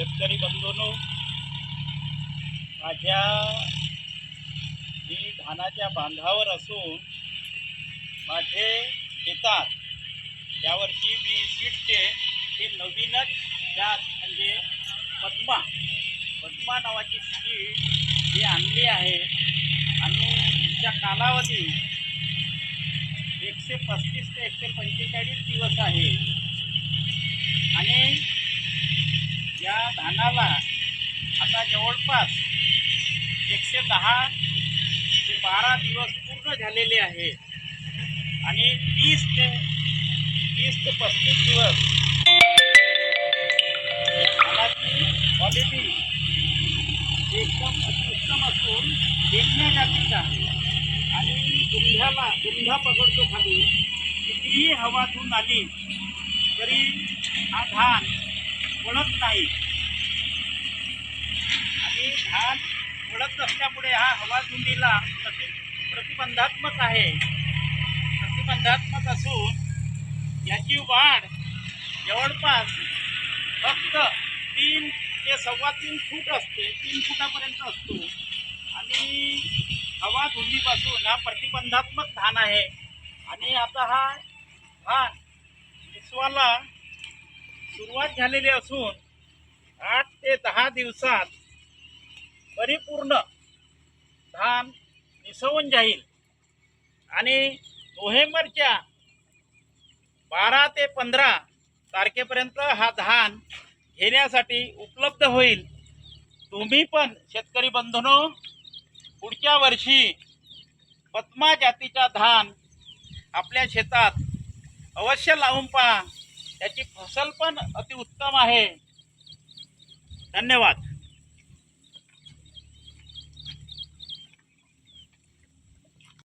शेतकरी बंधूंनो माझ्या मी धानाच्या बांधावर असून माझे शेतात यावर्षी मी सीटचे हे नवीनच जात म्हणजे पद्मा पद्मा नावाची सीट ही आणली आहे. आणि तिचा कालावधी एकशे पस्तीस ते एकशे पंचेचाळीस दिवस आहे. आणि या धानाला आता जवळपास एकशे दहा ते बारा दिवस पूर्ण झालेले आहे. आणि तीस ते तीस ते पस्तीस दिवस धानाची क्वालिटी एकदम अतिउत्तम असून देखण्या जातीचा आहे. आणि गुंढ्याला गुंढा पकडतो खाली. कितीही हवा धुवून आली तरी हा धान वळत नाही. आणि धान वळत नसल्यामुळे हा हवा धुंदीला प्रति प्रतिबंधात्मक आहे. प्रतिबंधात्मक असून याची वाढ जवळपास फक्त तीन ते सव्वा तीन फूट असते तीन फुटापर्यंत असतो. आणि हवा धुंदीपासून हा प्रतिबंधात्मक धान आहे. आणि आता हा धान निसवाला सुरुवात झालेली असून आठ ते दहा दिवसात परिपूर्ण धान निसवून जाईल. आणि नोव्हेंबरच्या बारा ते पंधरा तारखेपर्यंत हा धान घेण्यासाठी उपलब्ध होईल. तुम्ही पण शेतकरी बंधनो पुढच्या वर्षी पद्मा जातीचा धान आपल्या शेतात अवश्य लावून पहा. त्याची फसल पण अतिउत्तम आहे. धन्यवाद.